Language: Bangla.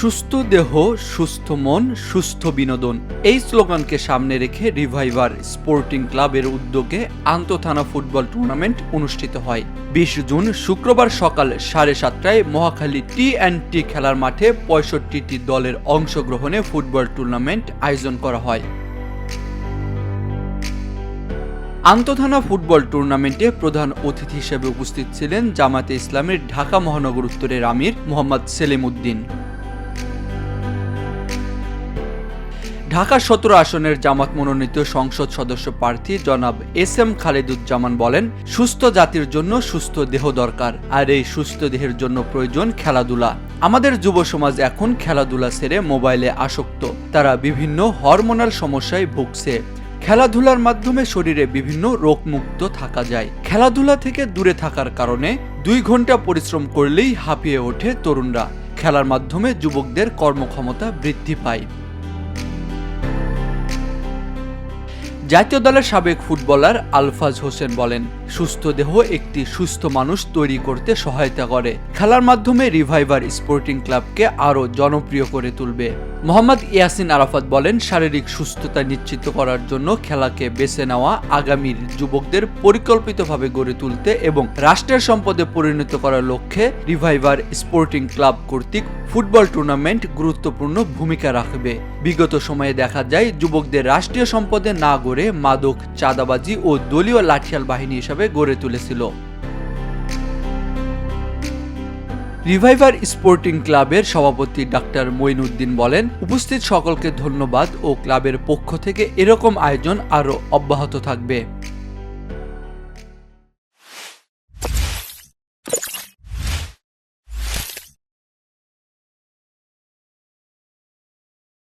সুস্থ দেহ, সুস্থ মন, সুস্থ বিনোদন। এই স্লোগানকে সামনে রেখে রিভাইভার স্পোর্টিং ক্লাবের উদ্যোগে আন্তঃথানা ফুটবল টুর্নামেন্ট অনুষ্ঠিত হয়। বিশ জুন শুক্রবার সকাল সাড়ে সাতটায় মহাখালী টি অ্যান্ড টি খেলার মাঠে পঁয়ষট্টিটি দলের অংশগ্রহণে ফুটবল টুর্নামেন্ট আয়োজন করা হয়। আন্তঃথানা ফুটবল টুর্নামেন্টে প্রধান অতিথি হিসেবে উপস্থিত ছিলেন জামাতে ইসলামের ঢাকা মহানগর উত্তরের আমির মোহাম্মদ সেলিম উদ্দিন। ঢাকা সতেরো আসনের জামাত মনোনীত সংসদ সদস্য প্রার্থী জনাব এস এম খালেদুজ্জামান বলেন, সুস্থ জাতির জন্য সুস্থ দেহ দরকার, আর এই সুস্থ দেহের জন্য প্রয়োজন খেলাধুলা। আমাদের যুব সমাজ এখন খেলাধুলা ছেড়ে মোবাইলে আসক্ত। তারা বিভিন্ন হরমোনাল সমস্যায় ভুগছে। খেলাধুলার মাধ্যমে শরীরে বিভিন্ন রোগমুক্ত থাকা যায়। খেলাধুলা থেকে দূরে থাকার কারণে দুই ঘণ্টা পরিশ্রম করলেই হাঁপিয়ে ওঠে তরুণরা। খেলার মাধ্যমে যুবকদের কর্মক্ষমতা বৃদ্ধি পায়। জাতীয় দলের সাবেক ফুটবলার আলফাজ হোসেন বলেন, সুস্থ দেহ একটি সুস্থ মানুষ তৈরি করতে সহায়তা করে। খেলার মাধ্যমে রিভাইভার স্পোর্টিং ক্লাবকে আরও জনপ্রিয় করে তুলবে। মোহাম্মদ ইয়াসিন আরাফাত বলেন, শারীরিক সুস্থতা নিশ্চিত করার জন্য খেলাকে বেছে নেওয়া আগামীর যুবকদের পরিকল্পিতভাবে গড়ে তুলতে এবং রাষ্ট্রের সম্পদে পরিণত করার লক্ষ্যে রিভাইভার স্পোর্টিং ক্লাব কর্তৃক ফুটবল টুর্নামেন্ট গুরুত্বপূর্ণ ভূমিকা রাখবে। বিগত সময়ে দেখা যায়, যুবকদের রাষ্ট্রীয় সম্পদে না গড়ে মাদক, চাঁদাবাজি ও দলীয় লাঠিয়াল বাহিনী হিসাবে গড়ে তুলেছিল। রিভাইভার স্পোর্টিং ক্লাবের সভাপতি ডাক্তার মঈনুদ্দিন বলেন, উপস্থিত সকলকে ধন্যবাদ ও ক্লাবের পক্ষ থেকে এরকম আয়োজন আরও অব্যাহত থাকবে।